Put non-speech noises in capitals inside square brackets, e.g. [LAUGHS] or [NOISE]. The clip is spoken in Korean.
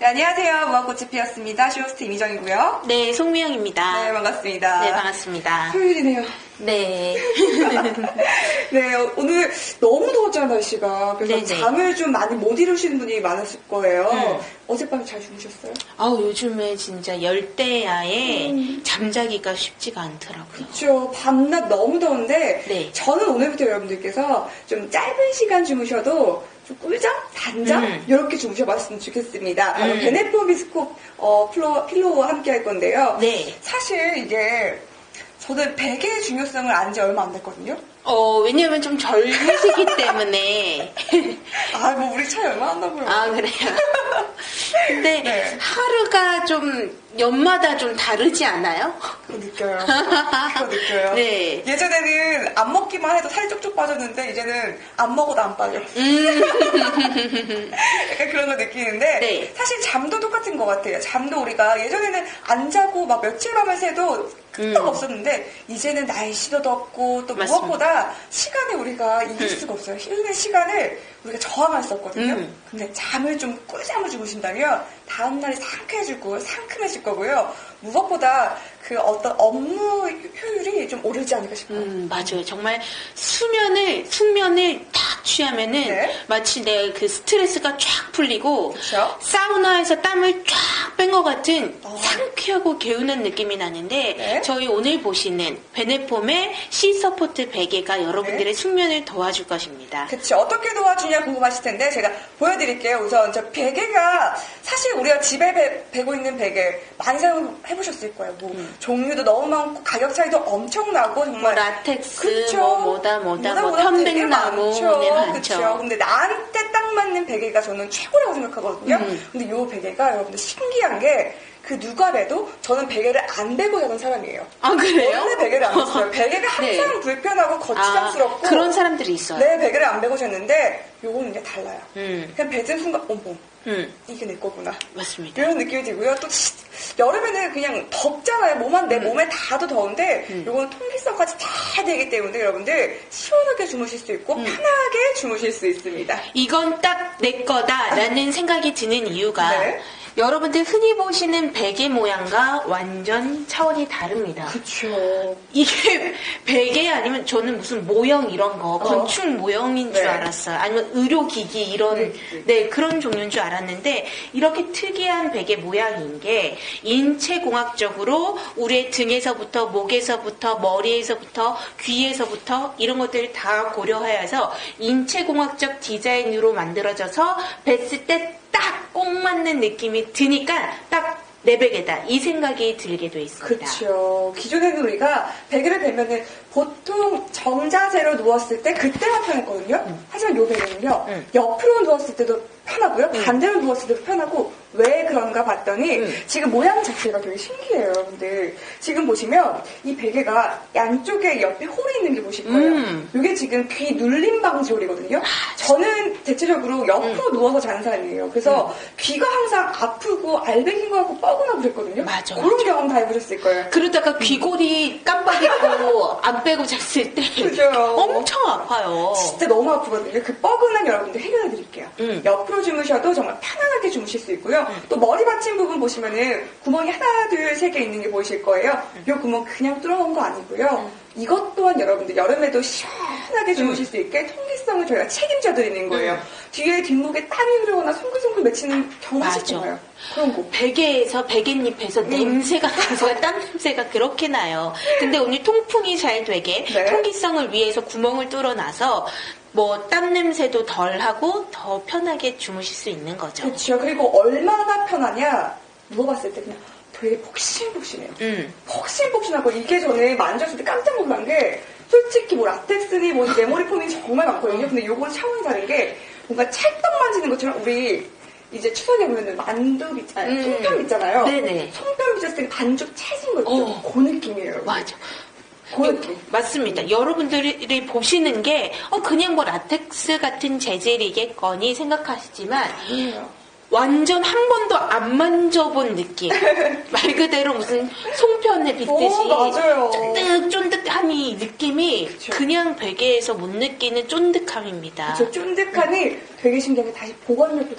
네, 안녕하세요. 무화꽃이 피었습니다. 쇼호스트 이미정이고요. 네, 송미영입니다. 네, 반갑습니다. 네, 반갑습니다. 토요일이네요. 네. [LAUGHS] 네, 오늘 너무 더웠잖아요, 날씨가. 그래서 네네. 잠을 좀 많이 못 이루시는 분이 많았을 거예요. 음. 어젯밤에 잘 주무셨어요? 아우, 요즘에 진짜 열대야에 음. 잠자기가 쉽지가 않더라고요. 그렇죠. 밤낮 너무 더운데 네. 저는 오늘부터 여러분들께서 좀 짧은 시간 주무셔도 좀 꿀잠, 단잠 음. 이렇게 주무셔봤으면 좋겠습니다. 바로 음. 베네포 비스코 어, 필로, 필로우와 함께 할 건데요. 네. 사실 이게 저는 베개의 중요성을 안지 얼마 안 됐거든요. 어, 왜냐면 좀 젊으시기 때문에. [LAUGHS] 아, 뭐 우리 차이 얼마 안 나고요. 아, 그래요? [LAUGHS] 근데 네. 하루가 좀 연마다 좀 다르지 않아요? 그거 느껴요. 그거 느껴요. 네. 예전에는 안 먹기만 해도 살이 쪽쪽 빠졌는데 이제는 안 먹어도 안 빠져. 음, [LAUGHS] 약간 그런 거 느끼는데 네. 사실 잠도 똑같은 것 같아요. 잠도 우리가 예전에는 안 자고 막 며칠 밤을 새도 끄떡 음. 없었는데 이제는 날씨도 덥고 또 맞습니다. 무엇보다 시간을 우리가 이길 음. 수가 없어요. 쉬는 시간을 우리가 저항할 수 없거든요. 음. 근데 잠을 좀 꿀잠을 주무신다면 다음날이 상쾌해질 거고 상큼해질 거고요. 무엇보다 그 어떤 업무 효율이 좀 오르지 않을까 싶어요. 음, 맞아요. 정말 수면을, 숙면을 탁 취하면은 네. 마치 내 그 스트레스가 쫙 풀리고 그쵸? 사우나에서 땀을 쫙 뺀 것 같은 어. 상쾌하고 개운한 느낌이 나는데 네. 저희 오늘 보시는 베네폼의 C 서포트 베개가 여러분들의 숙면을 도와줄 것입니다. 그치 어떻게 도와주냐 궁금하실 텐데 제가 보여드릴게요 우선 저 베개가 사실 우리가 집에 배, 베고 있는 베개 많이 사용해보셨을 거예요 뭐 종류도 너무 많고 가격 차이도 엄청나고 뭐 정말 라텍스, 그쵸. 뭐 뭐다 뭐다, 뭐 뭐다 되게 편백나무. 네, 많죠. 그쵸. 근데 나한테 딱 맞는 베개가 저는 최고라고 생각하거든요. 음. 근데 이 베개가 여러분들 신기한 게그 누가 배도 저는 베개를 안 베고 자는 사람이에요. 아 그래요? 원래 베개를 안 뺐어요. 베개가 [LAUGHS] 항상 네. 불편하고 거추장스럽고 아, 그런 사람들이 있어요. 네, 베개를 안 베고 잤는데 요거는 이제 달라요. 음, 그냥 뱉은 순간 어머 음, 이게 내 거구나 맞습니다. 이런 느낌이 들고요. 또 시- 여름에는 그냥 덥잖아요. 몸만 내 몸에 닿아도 더운데 음. 요거는 통기성까지 다 되기 때문에 여러분들 시원하게 주무실 수 있고 음. 편하게 주무실 수 있습니다. 이건 딱 내 거다라는 생각이 드는 이유가 네. 여러분들 흔히 보시는 베개 모양과 완전 차원이 다릅니다. 그렇죠. 이게 [LAUGHS] 베개 아니면 저는 무슨 모형 이런 거 건축 모형인 줄 네. 알았어요. 아니면 의료기기 이런 네, 네, 네. 그런 종류인 줄 알았는데 이렇게 특이한 베개 모양인 게 인체공학적으로 우리의 등에서부터 목에서부터 머리에서부터 귀에서부터 이런 것들을 다 고려하여서 인체공학적 디자인으로 만들어져서 뵀을 때 맞는 느낌이 드니까 딱 내 베개다 이 생각이 들게 돼 있습니다. 그렇죠. 기존에는 우리가 베개를 베면은 보통 정자세로 누웠을 때 그때만 편했거든요. 하지만 요 베개는요. 음. 옆으로 누웠을 때도 편하고요. 음. 반대로 누웠을 때도 편하고 왜 그런가 봤더니 음. 지금 모양 자체가 되게 신기해요, 여러분들. 지금 보시면 이 베개가 양쪽에 옆에 홀이 있는 게 보실 거예요. 음. 이게 지금 귀 눌림 방지 홀이거든요. 저는 대체적으로 옆으로 누워서 자는 사람이에요. 그래서 귀가 항상 아프고 알배긴 거 같고 뻐근하고 그랬거든요. 맞아, 그런 맞아. 경험 다 해보셨을 거예요. 그러다가 귀골이 깜빡이고 [LAUGHS] 안 빼고 잤을 때 그죠. 엄청 아파요. 진짜 너무 아프거든요. 그 뻐근한 여러분들 해결해 드릴게요. 음. 옆으로 주무셔도 정말 편안하게 주무실 수 있고요. 또 머리 받침 부분 보시면은 구멍이 하나, 둘, 세 개 있는 게 보이실 거예요. 음. 이 구멍 그냥 뚫어놓은 거 아니고요. 이것 또한 여러분들 여름에도 시원 하게 주무실 수 있게 통기성을 저희가 책임져 드리는 거예요. 음. 뒤에 뒷목에 땀이 흐르거나 송글송글 맺히는 경우 맞아. 하시잖아요. 그런 거. 베개에서 베갯잎에서 냄새가 냄새가 [LAUGHS] 땀 냄새가 그렇게 나요. 근데 오늘 통풍이 잘 되게 네. 통기성을 위해서 구멍을 뚫어놔서 뭐땀 냄새도 덜 하고 더 편하게 주무실 수 있는 거죠. 그렇죠. 그리고 얼마나 편하냐 누워봤을 때 그냥 되게 폭신폭신해요. 음. 폭신폭신하고 이게 저는 만졌을 때 깜짝 놀란 게 솔직히 뭐 라텍스니 뭐 메모리 폼이 정말 많거든요. 근데 요건 차원이 다른 게 뭔가 찰떡 만지는 것처럼 우리 이제 추석에 보면은 만두 있잖아요. 음. 송편 있잖아요. 네네. 송편 빚었을 때 반죽 채진 거 있죠. 어. 그 느낌이에요. 맞아. 그. 맞습니다. 여러분들이 보시는 게, 어, 그냥 뭐 라텍스 같은 재질이겠거니 생각하시지만, 아니에요. 완전 한 번도 안 만져본 느낌. [LAUGHS] 말 그대로 무슨 송편에 빗듯이 오, 맞아요. 쫀득쫀득 한이 느낌이 그쵸. 그냥 베개에서 못 느끼는 쫀득함입니다. 저 쫀득하니 되게 신기한 게 다시 보관력도